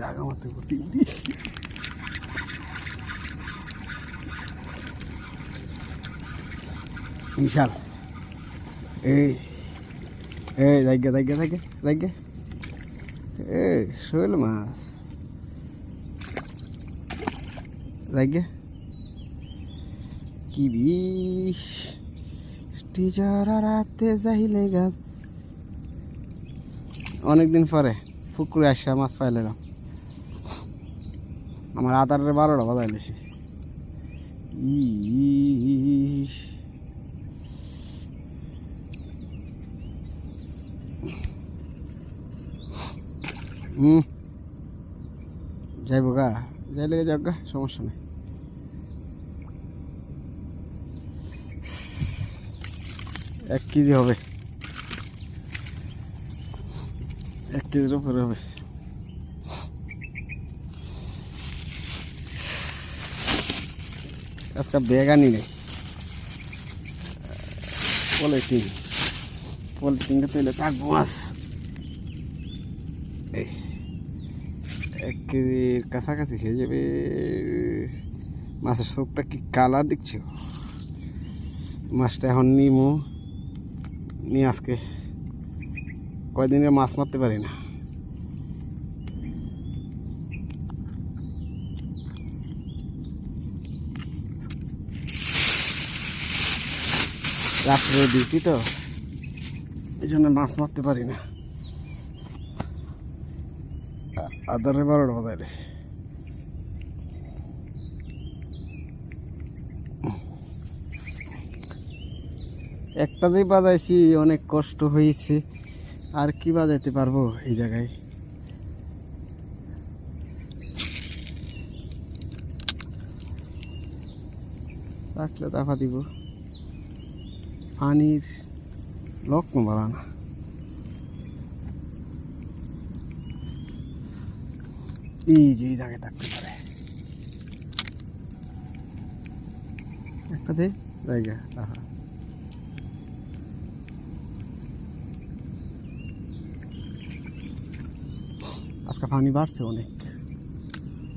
জাগা মারতে করতে বিশাল। এই এই জায়গা জায়গা জায়গা জায়গা এই, শোল মাছ। জায়গা কি বিষ। টিচার রাতে যাইলে গাছ। অনেকদিন পরে। পুকুরে আসা মাছ পাইলাম আমার আদারের বারোটা বাজাইলেছি ইস। হুম। যাইব গা। যাই লেগে যাক গা, সমস্যা নেই। এক কেজি হবে। এক কেজির উপরে হবে। আজকে ব্যাগ আনি নেই। পলিথিন। পলিথিনটা তৈলে থাকব মাছ এক কেজির কাছাকাছি হয়ে যাবে। মাছের চোখটা কি কালার দেখছ? মাছটা এখন নিমু। নিয়ে আজকে কয়দিনে মাছ মারতে পারি না। রাত্রে ডিউটি তো এই জন্য মাছ মারতে পারি না। আদারে বারোটা বাজারে একটাতেই বাজাইছি, অনেক কষ্ট হয়েছে আর কি বাজাইতে পারব এই জায়গায়? রাখলে দাফা দিব। পানির লক্ষ্য বাড়া না? এই যে এই জায়গায় থাকতে পারে একটা দে, জায়গা আজকে পানি বাড়ছে অনেক।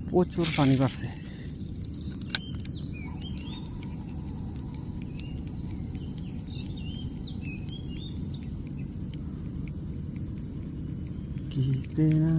প্রচুর পানি বাড়ছে। কি তেরা